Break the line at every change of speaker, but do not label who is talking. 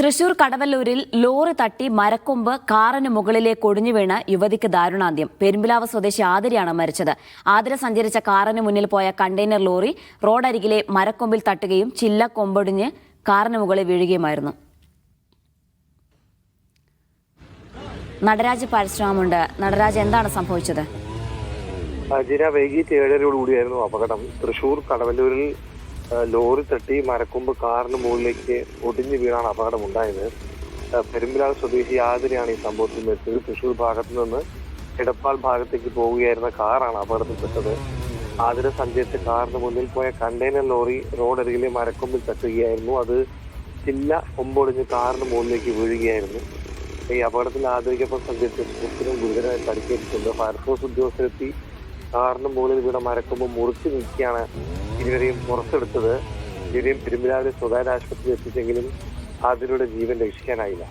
Thrissur കടവല്ലൂരിൽ lorry തട്ടി മരക്കൊമ്പ് കാറിന് മുകളിലേക്ക് ഒടിഞ്ഞു വീണ് യുവതിക്ക് ദാരുണാന്ത്യം. പെരുമ്പിലാവ് സ്വദേശി ആതിരയാണ് മരിച്ചത്. ആതിര സഞ്ചരിച്ച കാറിന് മുന്നിൽ പോയ കണ്ടെയ്നർ ലോറി റോഡരികിലെ മരക്കൊമ്പിൽ തട്ടുകയും ചില്ല കൊമ്പൊടിഞ്ഞ് കാറിന് മുകളിൽ വീഴുകയുമായിരുന്നു. നടരാജ് പരശുരാമുണ്ട്. നടരാജ് എന്താണ് സംഭവിച്ചത്?
വൈകിട്ട് ഏഴരയോടുകൂടിയായിരുന്നു അപകടം. തൃശൂർ കടവല്ലൂരിൽ ലോറി തട്ടി മരക്കൊമ്പ് കാറിന് മുകളിലേക്ക് ഒടിഞ്ഞു വീണാണ് അപകടം ഉണ്ടായത്. ആ, പെരുമ്പിലാവ് സ്വദേശി ആതിരയാണ് ഈ സംഭവത്തിൽ മരിച്ചത്. തൃശൂർ ഭാഗത്തു നിന്ന് എടപ്പാൾ ഭാഗത്തേക്ക് പോവുകയായിരുന്ന കാറാണ് അപകടത്തിൽപ്പെട്ടത്. ആതിര സഞ്ചരിച്ച കാറിന് മുന്നിൽ പോയ കണ്ടെയ്നർ ലോറി റോഡരികിലെ മരക്കൊമ്പിൽ തട്ടുകയായിരുന്നു. അത് ചില്ല കൊമ്പൊടിഞ്ഞ് കാറിന് മുകളിലേക്ക് വീഴുകയായിരുന്നു. ഈ അപകടത്തിൽ ആതിരയ്ക്കൊപ്പം സഞ്ചരിച്ച സുഹൃത്തിനും ഗുരുതരമായി പരിക്കേറ്റിട്ടുണ്ട്. ഫയർഫോഴ്സ് ഉദ്യോഗസ്ഥരെത്തി കാറിന് മുകളിൽ വീണ മരക്കൊമ്പ് മുറിച്ച് നീക്കിയാണ് ഇരുവരെയും പുറത്തെടുത്തത്. ഇരുവരെയും തിരുമ്പിലാവിലെ സ്വകാര്യ ആശുപത്രിയിൽ എത്തിച്ചെങ്കിലും അതിലൂടെ ജീവൻ രക്ഷിക്കാനായില്ല.